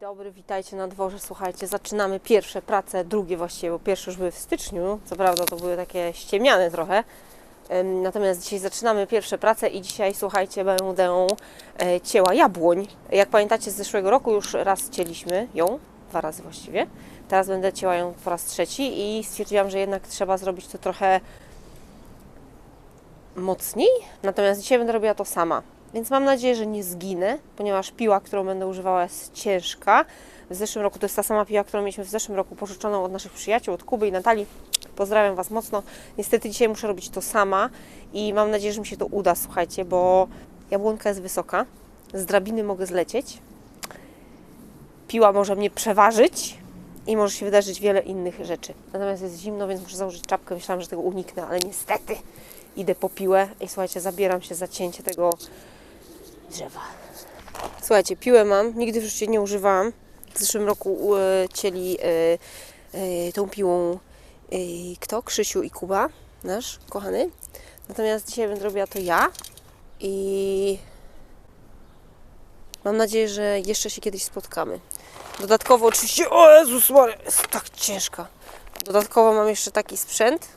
dobry, witajcie na dworze. Słuchajcie, zaczynamy pierwsze prace, drugie właściwie, bo pierwsze już były w styczniu. Co prawda to były takie ściemniane trochę. Natomiast dzisiaj zaczynamy pierwsze prace i dzisiaj, słuchajcie, będę e, cięła jabłoń. Jak pamiętacie, z zeszłego roku już raz cięliśmy ją, dwa razy właściwie. Teraz będę cięła ją po raz trzeci i stwierdziłam, że jednak trzeba zrobić to trochę mocniej. Natomiast dzisiaj będę robiła to sama. Więc mam nadzieję, że nie zginę, ponieważ piła, którą będę używała jest ciężka. W zeszłym roku to jest ta sama piła, którą mieliśmy w zeszłym roku pożyczoną od naszych przyjaciół, od Kuby i Natalii. Pozdrawiam Was mocno. Niestety dzisiaj muszę robić to sama i mam nadzieję, że mi się to uda, słuchajcie, bo jabłonka jest wysoka. Z drabiny mogę zlecieć. Piła może mnie przeważyć i może się wydarzyć wiele innych rzeczy. Natomiast jest zimno, więc muszę założyć czapkę. Myślałam, że tego uniknę, ale niestety idę po piłę i słuchajcie, zabieram się za cięcie tego drzewa. Słuchajcie, piłę mam, nigdy w życiu nie używałam. W zeszłym roku e, cięli e, e, tą piłą kto? Krzysiu i Kuba, nasz kochany. Natomiast dzisiaj będę robiła to ja i mam nadzieję, że jeszcze się kiedyś spotkamy. Dodatkowo oczywiście, o Jezus Maria, jest tak ciężka. Dodatkowo mam jeszcze taki sprzęt,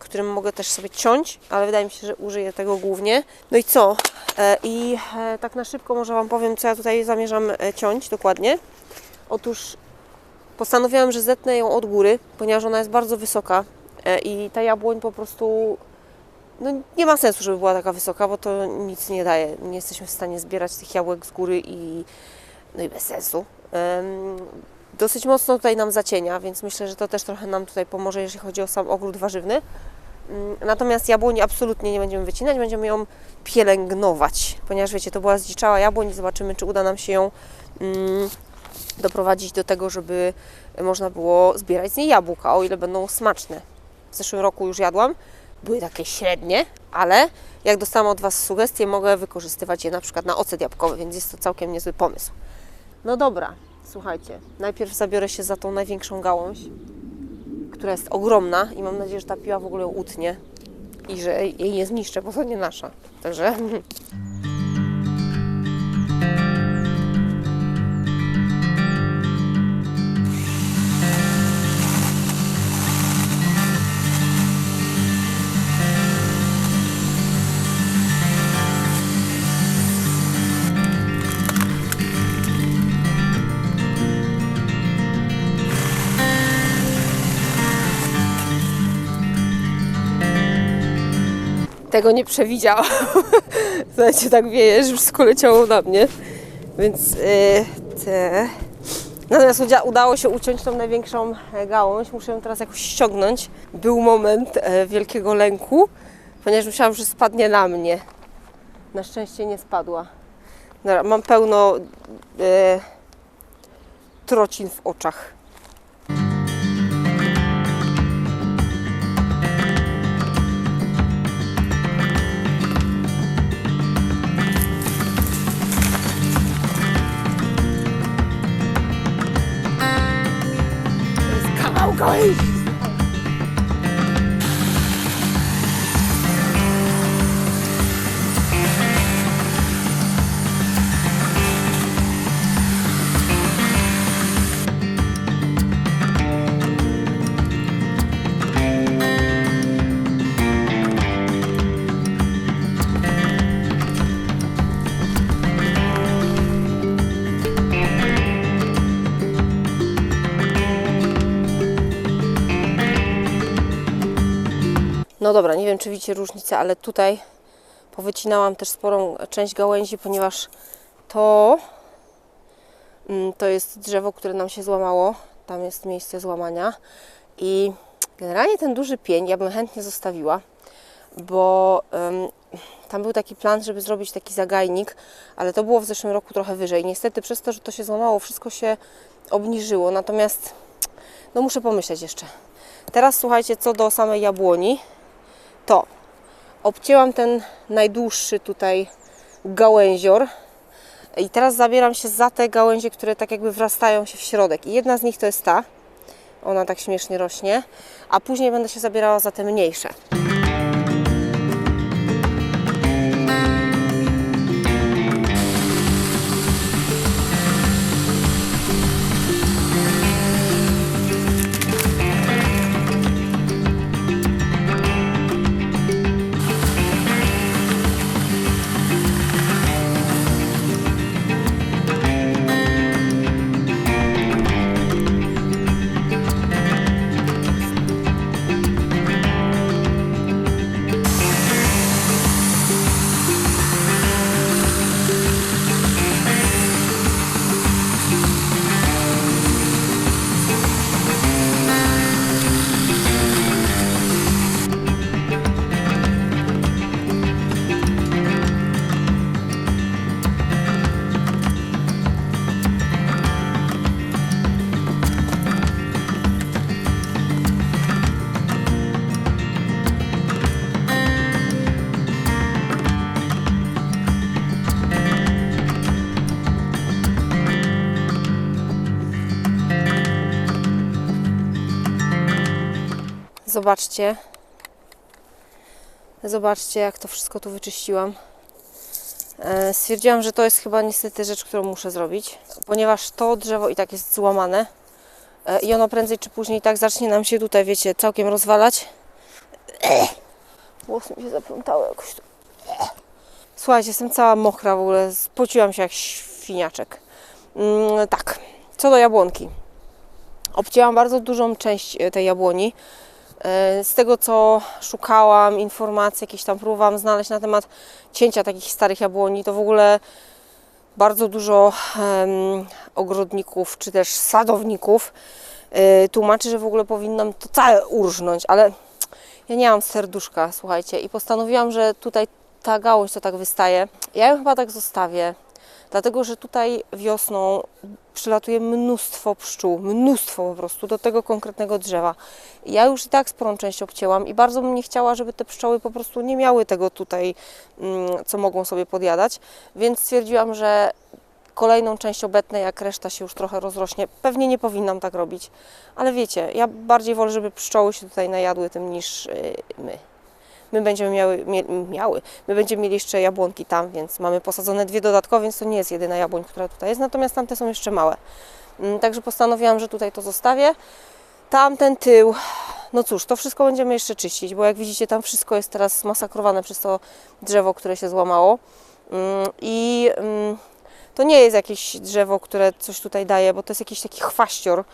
którym mogę też sobie ciąć, ale wydaje mi się, że użyję tego głównie. No i co? E, I e, tak na szybko może Wam powiem, co ja tutaj zamierzam e, ciąć dokładnie. Otóż postanowiłam, że zetnę ją od góry, ponieważ ona jest bardzo wysoka i ta jabłoń po prostu no, nie ma sensu, żeby była taka wysoka, bo to nic nie daje. Nie jesteśmy w stanie zbierać tych jabłek z góry i no i bez sensu. Dosyć mocno tutaj nam zacienia, więc myślę, że to też trochę nam tutaj pomoże, jeżeli chodzi o sam ogród warzywny. Mm, Natomiast jabłoni absolutnie nie będziemy wycinać, będziemy ją pielęgnować, ponieważ wiecie, to była zdziczała jabłoń i zobaczymy, czy uda nam się ją mm, doprowadzić do tego, żeby można było zbierać z niej jabłka, o ile będą smaczne. W zeszłym roku już jadłam, były takie średnie, ale jak dostałam od Was sugestie, mogę wykorzystywać je na przykład na ocet jabłkowy, więc jest to całkiem niezły pomysł. No dobra, słuchajcie, najpierw zabiorę się za tą największą gałąź, która jest ogromna i mam nadzieję, że ta piła w ogóle utnie i że jej nie zniszczę, bo to nie nasza. Także tego nie przewidziałam. Słuchajcie, tak wieje, że wszystko leciało na mnie. Więc yy, te... Natomiast udało się uciąć tą największą e, gałąź. Muszę ją teraz jakoś ściągnąć. Był moment e, wielkiego lęku, ponieważ myślałam, że spadnie na mnie. Na szczęście nie spadła. Dobra, mam pełno e, trocin w oczach. Jest No dobra, nie wiem czy widzicie różnicę, ale tutaj powycinałam też sporą część gałęzi, ponieważ to mm, to jest drzewo, które nam się złamało. Tam jest miejsce złamania i generalnie ten duży pień ja bym chętnie zostawiła, bo em, tam był taki plan, żeby zrobić taki zagajnik, ale to było w zeszłym roku trochę wyżej. Niestety przez to, że to się złamało, wszystko się obniżyło, natomiast no muszę pomyśleć jeszcze. Teraz słuchajcie, co do samej jabłoni, to obcięłam ten najdłuższy tutaj gałęzior i teraz zabieram się za te gałęzie, które tak jakby wrastają się w środek. I jedna z nich to jest ta, ona tak śmiesznie rośnie, a później będę się zabierała za te mniejsze. Zobaczcie. Zobaczcie, jak to wszystko tu wyczyściłam. E, Stwierdziłam, że to jest chyba niestety rzecz, którą muszę zrobić, ponieważ to drzewo i tak jest złamane e, i ono prędzej czy później tak zacznie nam się tutaj, wiecie, całkiem rozwalać. Włosy mi się zaplątały jakoś tu. Słuchajcie, jestem cała mokra w ogóle, spociłam się jak świniaczek. Mm, tak, co do jabłonki. Obcięłam bardzo dużą część e, tej jabłoni. E, Z tego co szukałam informacji, jakieś tam próbowałam znaleźć na temat cięcia takich starych jabłoni, to w ogóle bardzo dużo em, ogrodników czy też sadowników e, tłumaczy, że w ogóle powinnam to całe urżnąć, ale ja nie mam serduszka, słuchajcie, i postanowiłam, że tutaj ta gałąź, co tak wystaje, ja ją chyba tak zostawię, dlatego że tutaj wiosną przylatuje mnóstwo pszczół, mnóstwo po prostu do tego konkretnego drzewa. Ja już i tak sporą część obcięłam i bardzo bym nie chciała, żeby te pszczoły po prostu nie miały tego tutaj, mm, co mogą sobie podjadać, więc stwierdziłam, że kolejną część obetnę, jak reszta się już trochę rozrośnie. Pewnie nie powinnam tak robić, ale wiecie, ja bardziej wolę, żeby pszczoły się tutaj najadły tym niż yy, my. My będziemy miały, miały, my będziemy mieli jeszcze jabłonki tam, więc mamy posadzone dwie dodatkowe, więc to nie jest jedyna jabłoń, która tutaj jest, natomiast tamte są jeszcze małe. Mm, Także postanowiłam, że tutaj to zostawię. Tamten tył, no cóż, to wszystko będziemy jeszcze czyścić, bo jak widzicie, tam wszystko jest teraz masakrowane przez to drzewo, które się złamało. Mm, I mm, to nie jest jakieś drzewo, które coś tutaj daje, bo to jest jakiś taki chwaścior.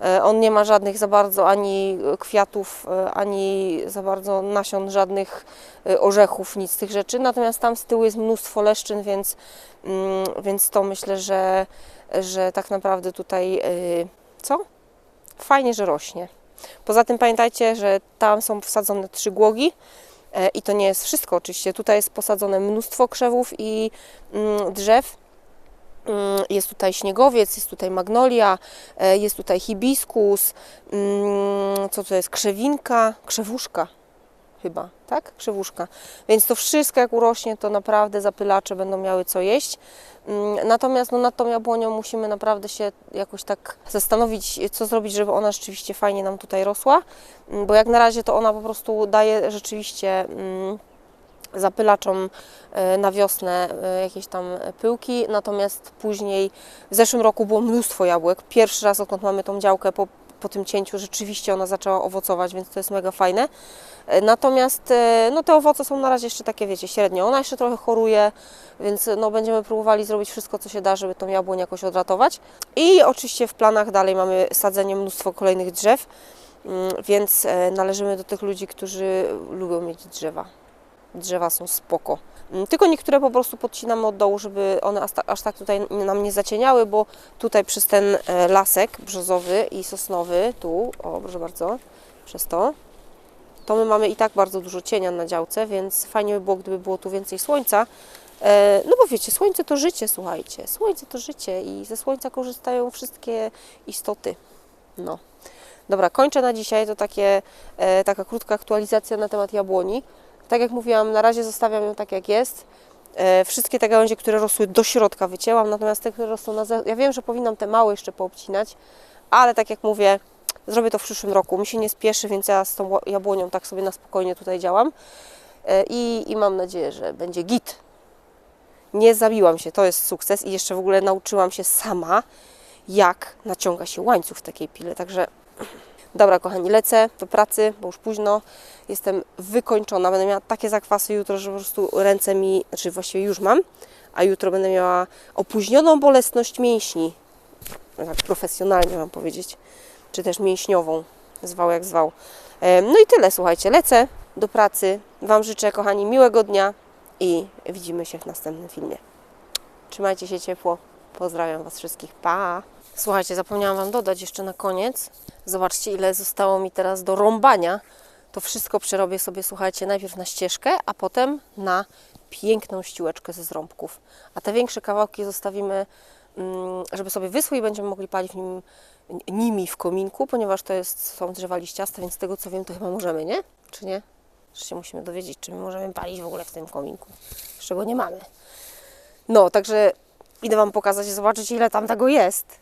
E, On nie ma żadnych za bardzo ani kwiatów, e, ani za bardzo nasion, żadnych e, orzechów, nic z tych rzeczy. Natomiast tam z tyłu jest mnóstwo leszczyn, więc, mm, więc to myślę, że, że tak naprawdę tutaj co? Fajnie, że rośnie. Poza tym pamiętajcie, że tam są wsadzone trzy głogi. E, I to nie jest wszystko oczywiście. Tutaj jest posadzone mnóstwo krzewów i mm, drzew. Mm, Jest tutaj śniegowiec, jest tutaj magnolia, e, jest tutaj hibiskus, mm, co to jest, krzewinka, krzewuszka chyba, tak? Krzewuszka. Więc to wszystko jak urośnie, to naprawdę zapylacze będą miały co jeść. Mm, Natomiast no, nad tą jabłonią musimy naprawdę się jakoś tak zastanowić, co zrobić, żeby ona rzeczywiście fajnie nam tutaj rosła, bo jak na razie to ona po prostu daje rzeczywiście mm, zapylaczom e, na wiosnę e, jakieś tam pyłki, natomiast później w zeszłym roku było mnóstwo jabłek. Pierwszy raz odkąd mamy tą działkę po, po tym cięciu rzeczywiście ona zaczęła owocować, więc to jest mega fajne. E, Natomiast no, te owoce są na razie jeszcze takie, wiecie, średnio. Ona jeszcze trochę choruje, więc no, będziemy próbowali zrobić wszystko, co się da, żeby tą jabłoń jakoś odratować. I oczywiście w planach dalej mamy sadzenie mnóstwo kolejnych drzew, mm, więc należymy do tych ludzi, którzy lubią mieć drzewa drzewa są spoko. Mm, Tylko niektóre po prostu podcinamy od dołu, żeby one aż, ta- aż tak tutaj nam nie zacieniały, bo tutaj przez ten e, lasek brzozowy i sosnowy, tu, o proszę bardzo, przez to, to my mamy i tak bardzo dużo cienia na działce, więc fajnie by było, gdyby było tu więcej słońca. E, No bo wiecie, słońce to życie, słuchajcie. Słońce to życie i ze słońca korzystają wszystkie istoty. No. Dobra, kończę na dzisiaj. To takie, e, taka krótka aktualizacja na temat jabłoni. Tak jak mówiłam, na razie zostawiam ją tak jak jest. E, Wszystkie te gałęzie, które rosły do środka wycięłam, natomiast te, które rosną na zewnątrz, ja wiem, że powinnam te małe jeszcze poobcinać, ale tak jak mówię, zrobię to w przyszłym roku. Mi się nie spieszy, więc ja z tą jabłonią tak sobie na spokojnie tutaj działam E, i, i mam nadzieję, że będzie git. Nie zabiłam się, to jest sukces i jeszcze w ogóle nauczyłam się sama, jak naciąga się łańcuch w takiej pile, także Dobra, kochani, lecę do pracy, bo już późno. Jestem wykończona. Będę miała takie zakwasy jutro, że po prostu ręce mi, znaczy właściwie już mam, a jutro będę miała opóźnioną bolesność mięśni. Tak profesjonalnie mam powiedzieć. Czy też mięśniową. Zwał jak zwał. No i tyle, słuchajcie. Lecę do pracy. Wam życzę, kochani, miłego dnia i widzimy się w następnym filmie. Trzymajcie się ciepło. Pozdrawiam Was wszystkich. Pa! Słuchajcie, zapomniałam Wam dodać jeszcze na koniec. Zobaczcie, ile zostało mi teraz do rąbania. To wszystko przerobię sobie, słuchajcie, najpierw na ścieżkę, a potem na piękną ściółeczkę ze zrąbków. A te większe kawałki zostawimy, mm, żeby sobie wyschły i będziemy mogli palić nim, nimi w kominku, ponieważ to jest, są drzewa liściaste, więc z tego co wiem, to chyba możemy, nie? Czy nie? Jeszcze się musimy dowiedzieć, czy my możemy palić w ogóle w tym kominku. Jeszcze go nie mamy. No, także idę Wam pokazać, zobaczyć ile tam tego jest.